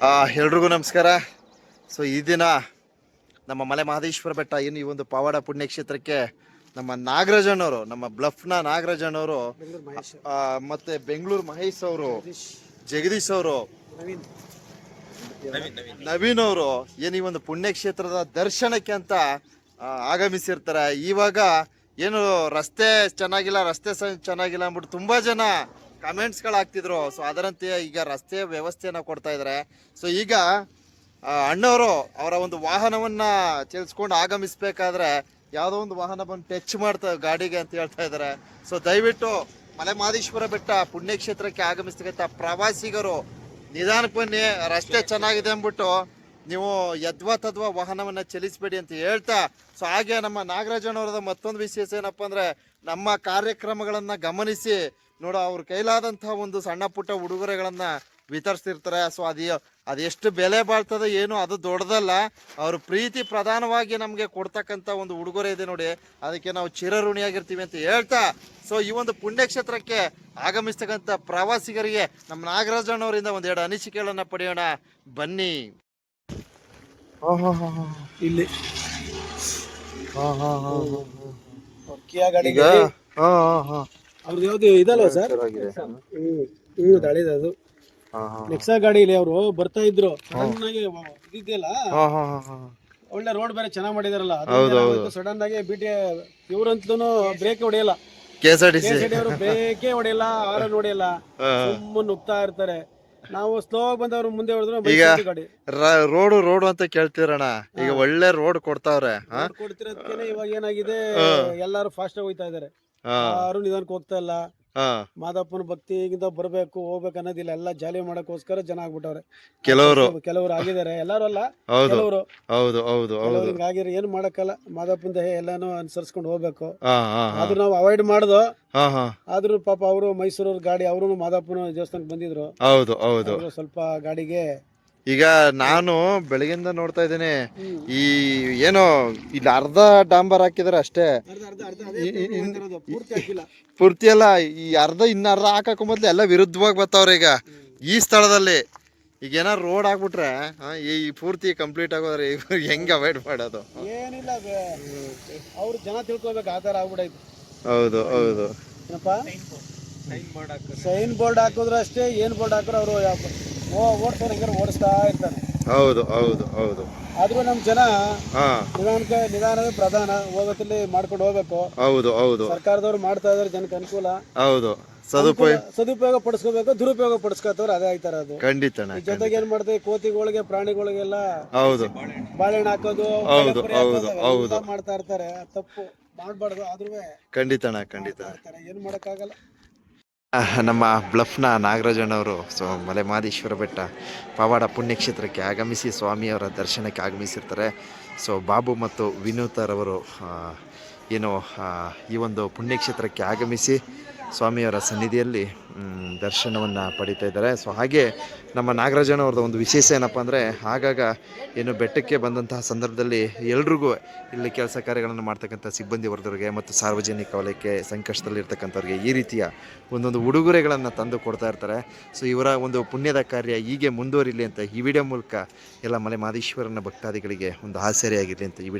ಆ, ಎಲ್ರಿಗೂ ನಮಸ್ಕಾರ. ಸೊ ಈ ದಿನ ನಮ್ಮ ಮಲೆ ಮಹದೇಶ್ವರ ಬೆಟ್ಟ ಏನು ಈ ಒಂದು ಪವಾಡ ಪುಣ್ಯಕ್ಷೇತ್ರಕ್ಕೆ ನಮ್ಮ ನಾಗರಾಜನವರು ನಮ್ಮ ಬ್ಲಫ್ನ ನಾಗರಾಜನವರು ಮತ್ತೆ ಬೆಂಗಳೂರು ಮಹೇಶ್ ಅವರು ಜಗದೀಶ್ ಅವರು ನವೀನ್. ಅವರು ಏನು ಈ ಒಂದು ಪುಣ್ಯಕ್ಷೇತ್ರದ ದರ್ಶನಕ್ಕೆ ಅಂತ ಆಗಮಿಸಿರ್ತಾರೆ. ಇವಾಗ ಏನು ರಸ್ತೆ ಚೆನ್ನಾಗಿಲ್ಲ ರಸ್ತೆ ಚೆನ್ನಾಗಿಲ್ಲ ಅಂದ್ಬಿಟ್ಟು ತುಂಬಾ ಜನ ಕಮೆಂಟ್ಸ್ಗಳು ಹಾಕ್ತಿದ್ರು ಸೊ ಅದರಂತೆ ಈಗ ರಸ್ತೆ ವ್ಯವಸ್ಥೆಯನ್ನು ಕೊಡ್ತಾ ಇದ್ದಾರೆ ಸೊ ಈಗ ಅಣ್ಣವರು ಅವರ ಒಂದು ವಾಹನವನ್ನ ಚಲಿಸ್ಕೊಂಡು ಆಗಮಿಸ್ಬೇಕಾದ್ರೆ ಯಾವುದೋ ಒಂದು ವಾಹನ ಬಂದು ಟಚ್ ಮಾಡ್ತಾ, ಗಾಡಿಗೆ ಅಂತ ಹೇಳ್ತಾ ಇದ್ದಾರೆ ಸೊ ದಯವಿಟ್ಟು ಮಲೆ ಮಹದೇಶ್ವರ ಬೆಟ್ಟ ಪುಣ್ಯಕ್ಷೇತ್ರಕ್ಕೆ ಆಗಮಿಸ್ತಕ್ಕಂಥ ಪ್ರವಾಸಿಗರು ನಿಧಾನಕ್ಕೆ ಬನ್ನಿ. ರಸ್ತೆ ಚೆನ್ನಾಗಿದೆ ಅಂದ್ಬಿಟ್ಟು ನೀವು ಯದ್ವಾ ತದ್ವಾ ವಾಹನವನ್ನ ಚಲಿಸಬೇಡಿ ಅಂತ ಹೇಳ್ತಾ, ಸೊ, ಹಾಗೆ ನಮ್ಮ ನಾಗರಾಜನವರದ ಮತ್ತೊಂದು ವಿಶೇಷ ಏನಪ್ಪ ಅಂದರೆ ನಮ್ಮ ಕಾರ್ಯಕ್ರಮಗಳನ್ನು ಗಮನಿಸಿ ನೋಡು ಅವ್ರ ಕೈಲಾದಂಥ ಒಂದು ಸಣ್ಣ ಪುಟ್ಟ ಉಡುಗೊರೆಗಳನ್ನು ವಿತರಿಸ್ತಿರ್ತಾರೆ. ಸೊ ಅದು ಅದೆಷ್ಟು ಬೆಲೆ ಬಾಳ್ತದೆ ಏನು ಅದು ದೊಡ್ಡದಲ್ಲ. ಅವ್ರ ಪ್ರೀತಿ ಪ್ರಧಾನವಾಗಿ ನಮಗೆ ಕೊಡ್ತಕ್ಕಂಥ ಒಂದು ಉಡುಗೊರೆ ಇದೆ ನೋಡಿ. ಅದಕ್ಕೆ ನಾವು ಚಿರಋಣಿಯಾಗಿರ್ತೀವಿ ಅಂತ ಹೇಳ್ತಾ ಸೊ ಈ ಒಂದು ಪುಣ್ಯಕ್ಷೇತ್ರಕ್ಕೆ ಆಗಮಿಸ್ತಕ್ಕಂಥ ಪ್ರವಾಸಿಗರಿಗೆ ನಮ್ಮ ನಾಗರಾಜಣ್ಣವರಿಂದ ಒಂದೆರಡು ಅನಿಸಿಕೆಗಳನ್ನ ಪಡೆಯೋಣ. ಬನ್ನಿ. ಇಲ್ಲಿ. ಹಾಂ ಹಾಂ ಹಾಂ ಹಾ ಹಾ ಹಾ. ಅವ್ರದ್ದು ಯಾವ್ದು ಇದಲ್ವಾ ಸರ್? ಹ್ಮ್ ಹ್ಮ್ ಹಾ. ನೆಕ್ಸಾ ಗಾಡಿಲಿ ಅವರು ಬರ್ತಾ ಇದ್ರು. ಸಡನ್ ಆಗಿ ಇದಿದೆಯಲ್ಲ? ಒಳ್ಳೆ ರೋಡ್ ಬೇರೆ ಚೆನ್ನಾಗಿ ಮಾಡಿದಾರಲ್ಲ. ಸಡನ್ ಆಗಿ ಬಿಟಿ ಇವ್ರಂತೂ brake ಹೊಡೆಯಲ್ಲ. K S R T C ಅವರು ಬ್ರೇಕೇ ಹೊಡೆಯಲ್ಲ ಆರನ್ ಹೊಡೆಯಲ್ಲ. ಸುಮ್ಮನೆ ನುಗ್ತಾ ಇರ್ತಾರೆ. ನಾವು ಸ್ಲೋ ಬಂದವ್ರು ಮುಂದೆ ಹೊಡೆದ್ರು ಗಾಡಿ. ರೋಡು ರೋಡು ಅಂತ ಕೇಳ್ತಿರಣ ಈಗ ಒಳ್ಳೆ ರೋಡ್ ಕೊಡ್ತಾವ್ರೆ ಕೊಡ್ತಿರೋದಕ್ಕೆ ಇವಾಗ ಏನಾಗಿದೆ ಎಲ್ಲಾರು ಫಾಸ್ಟ್ ಆಗಿ ಹೋಗ್ತಾ ಇದಾರೆ ಯಾರು ನಿಧಾನಕ್ಕೆ ಹೋಗ್ತಾ ಇಲ್ಲ. ಮಾದಪ್ಪನ ಭಕ್ತಿಗಿಂತ ಬರಬೇಕು ಹೋಗ್ಬೇಕು ಅನ್ನೋದಿಲ್ಲ ಎಲ್ಲ ಜಾಲಿ ಮಾಡಕ್ಕೋಸ್ಕರ ಜನ ಆಗ್ಬಿಟ್ಟವ್ರೆ. ಕೆಲವರು. ಕೆಲವರು ಆಗಿದ್ದಾರೆ. ಎಲ್ಲರೂ ಅಲ್ಲ ಕೆಲವರು. ಹೌದು ಹೌದು ಹೌದು. ಆಗಿರೋ ಏನು ಮಾಡಕ್ಕಲ್ಲ? ಮಾದಪ್ಪನ ದೇಹ ಎಲ್ಲಾನು ಅನುಸರಿಸ್ಕೊಂಡು ಹೋಗ್ಬೇಕು. ಹಾ ನಾವು ಅವಾಯ್ಡ್ ಮಾಡ್ದು. ಆದ್ರೂ ಪಾಪ ಅವರು ಮೈಸೂರವ್ರ ಗಾಡಿ ಅವರು ಮಾದಪ್ಪನ ದೇವಸ್ಥಾನಕ್ಕೆ ಬಂದಿದ್ರು. ಹೌದು ಹೌದು. ಸ್ವಲ್ಪ ಗಾಡಿಗೆ ಈಗ ನಾನು ಬೆಳಗಿಂದ ನೋಡ್ತಾ ಇದ್ದೀನಿ ಈ ಏನೋ ಇಲ್ಲಿ ಅರ್ಧ ಡಾಂಬರ್ ಹಾಕಿದ್ರೆ ಅಷ್ಟೇ. ಅರ್ಧ ಅರ್ಧ ಅರ್ಧ ಅದೇ problem ಪೂರ್ತಿ ಅಲ್ಲ ಈ ಅರ್ಧ ಇನ್ನ ಅರ್ಧ ಹಾಕಕ್ ಮೊದ್ಲು ಎಲ್ಲ ವಿರುದ್ಧವಾಗಿ ಬರ್ತಾವ್ರೆ ಈಗ. ಈ ಸ್ಥಳದಲ್ಲಿ ಈಗ ಏನಾರು ರೋಡ್ ಆಗ್ಬಿಟ್ರೆ ಈ ಪೂರ್ತಿ ಕಂಪ್ಲೀಟ್ ಆಗೋದ್ರೆ ಇವ್ರು ಹೆಂಗ್ ಅವಾಯ್ಡ್ ಮಾಡೋದು? ಏನಿಲ್ಲ ಅವ್ರು ಜನ ತಿಳ್ಕೊಬೇಕು ಆ ಥರ ಆಗ್ಬಿಡೈತಿ. ಹೌದು ಹೌದು. ಏನಪ್ಪ? ಸೈನ್ ಬೋರ್ಡ್ ಹಾಕಿದ್ರು. ಅಷ್ಟೇ ಏನ್ ಬೋರ್ಡ್ ಹಾಕಿದ್ರು ಅವರು ಓ ಓಡ್ತಾರೆ ಹಂಗಾರೆ ಓಡಿಸ್ತಾ ಇರ್ತಾರೆ. ಹೌದು ಹೌದು ಹೌದು. ಆದ್ರೂ ನಮ್ಮ ಜನ ನಿಧಾನಕ್ಕೆ ನಿಧಾನವೇ ಪ್ರಧಾನ ಹೋಗೋದಲ್ಲಿ ಮಾಡ್ಕೊಂಡು ಹೋಗ್ಬೇಕು. ಹೌದು ಹೌದು. ಸರ್ಕಾರದವ್ರು ಮಾಡ್ತಾ ಇದಾರೆ ಜನಕ್ಕೆ ಅನುಕೂಲ. ಹೌದು. ಸದುಪಯೋಗ ಸದುಪಯೋಗ ಪಡಿಸ್ಕೋಬೇಕು ದುರುಪಯೋಗ ಪಡಿಸ್ಕೋತವ್ರು ಅದೇ ಆಯ್ತಾರ ಅದು. ಖಂಡಿತಣ್ಣ ಈ ಜೊತೆಗೆ ಏನ್ ಮಾಡ್ತೀವಿ ಕೋತಿಗಳಿಗೆ ಪ್ರಾಣಿಗಳಿಗೆಲ್ಲ ಹೌದು. ಬಾಳೆಹಣ್ಣು ಹಾಕೋದು ಹೌದು, ಹೌದು, ಹೌದು. ಮಾಡ್ತಾ ಇರ್ತಾರೆ. ತಪ್ಪು ಮಾಡಬಾರ್ದು ಆದ್ರೂ ಖಂಡಿತ ಖಂಡಿತ. ಏನ್ ಮಾಡಕ್ಕಾಗಲ್ಲ. ನಮ್ಮ ಬ್ಲಫ್ನ ನಾಗರಾಜಣ್ಣವರು ಸೊ ಮಲೆ ಮಹದೇಶ್ವರ ಬೆಟ್ಟ, ಪವಾಡ ಪುಣ್ಯಕ್ಷೇತ್ರಕ್ಕೆ ಆಗಮಿಸಿ ಸ್ವಾಮಿಯವರ ದರ್ಶನಕ್ಕೆ ಆಗಮಿಸಿರ್ತಾರೆ. ಸೊ ಬಾಬು ಮತ್ತು ವಿನೂತರವರು ಏನು ಈ ಒಂದು ಪುಣ್ಯಕ್ಷೇತ್ರಕ್ಕೆ ಆಗಮಿಸಿ ಸ್ವಾಮಿಯವರ ಸನ್ನಿಧಿಯಲ್ಲಿ ದರ್ಶನವನ್ನು ಪಡಿತಾ ಇದ್ದಾರೆ. ಸೊ ಹಾಗೆ ನಮ್ಮ ನಾಗರಾಜನವ್ರದ್ದು ಒಂದು ವಿಶೇಷ ಏನಪ್ಪ ಅಂದರೆ, ಆಗಾಗ ಏನು ಬೆಟ್ಟಕ್ಕೆ ಬಂದಂತಹ ಸಂದರ್ಭದಲ್ಲಿ ಎಲ್ರಿಗೂ ಇಲ್ಲಿ ಕೆಲಸ ಕಾರ್ಯಗಳನ್ನು ಮಾಡ್ತಕ್ಕಂಥ ಸಿಬ್ಬಂದಿ ವರ್ಗದವರಿಗೆ ಮತ್ತು ಸಾರ್ವಜನಿಕ ವಲಯಕ್ಕೆ ಸಂಕಷ್ಟದಲ್ಲಿರ್ತಕ್ಕಂಥವ್ರಿಗೆ ಈ ರೀತಿಯ ಒಂದೊಂದು ಉಡುಗೊರೆಗಳನ್ನು ತಂದು ಕೊಡ್ತಾ ಇರ್ತಾರೆ. ಸೊ ಇವರ ಒಂದು ಪುಣ್ಯದ ಕಾರ್ಯ ಹೀಗೆ ಮುಂದುವರಿಲಿ ಅಂತ ಈ ವಿಡಿಯೋ ಮೂಲಕ ಎಲ್ಲ ಮಲೆ ಮಾದೇಶ್ವರನ ಭಕ್ತಾದಿಗಳಿಗೆ ಒಂದು ಆಸರೆಯಾಗಿರಲಿ ಅಂತ ಈ